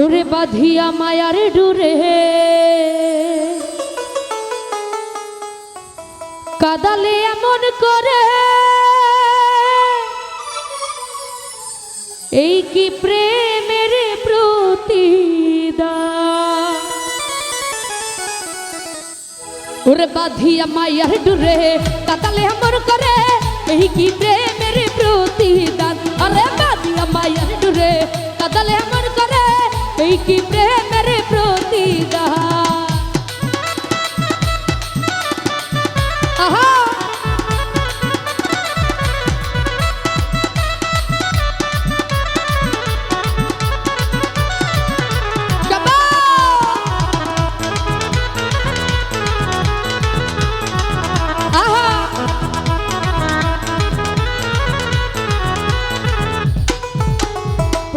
ওরে বাঁধিয়া মায়ার ডুরে। কাদালে এমন করে। এই কি প্রেমের প্রতিদান? ওরে বাঁধিয়া মায়ার ডুরে কাতালে আমর করে। এই কি প্রেমের প্রতিদান? আরে বাঁধিয়া মায়ার ডুরে করে এই কি প্রেমের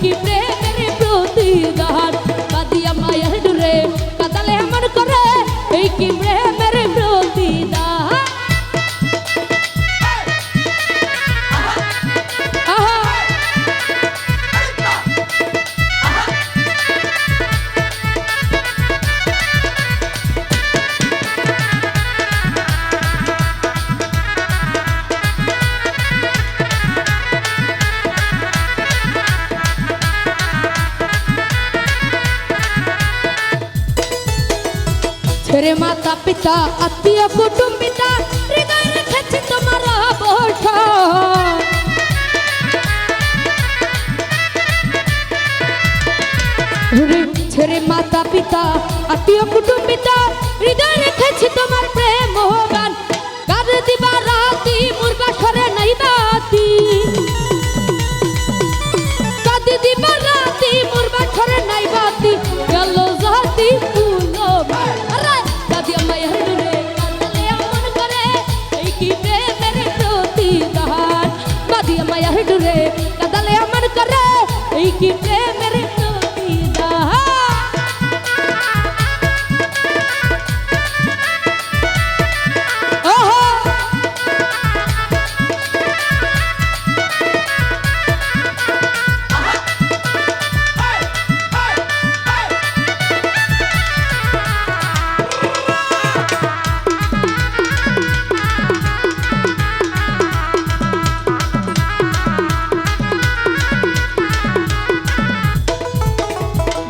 এই কি ছেড়ে মাতা পিতা, আত্মীয় কুটুম্বিতা, হৃদয় রেখেছি তোমার বসা ছেড়ে মাতা পিতা, আত্মীয় কুটুম্বিতা, হৃদয় রেখেছি তোমার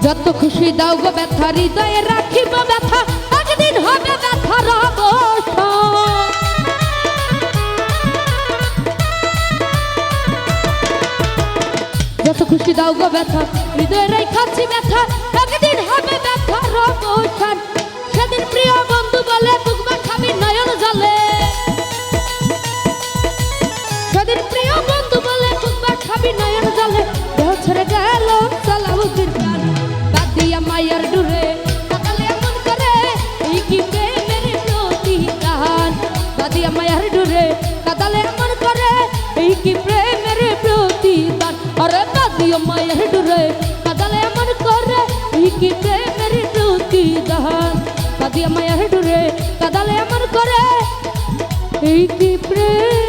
যত খুশি দাও গো ব্যথা, হৃদয়ে রাখিব ব্যথা একদিন হবে ব্যথার অবসান। যত খুশি দাও গো ব্যথা, হৃদয়ে রাখাচ্ছি ব্যথা মায়ের ডুরে কাদালে এমন করে এই কি প্রেমের প্রতিদান দাদিয়া মায়ের ডুরে কাদালে এমন করে এই কি প্রেম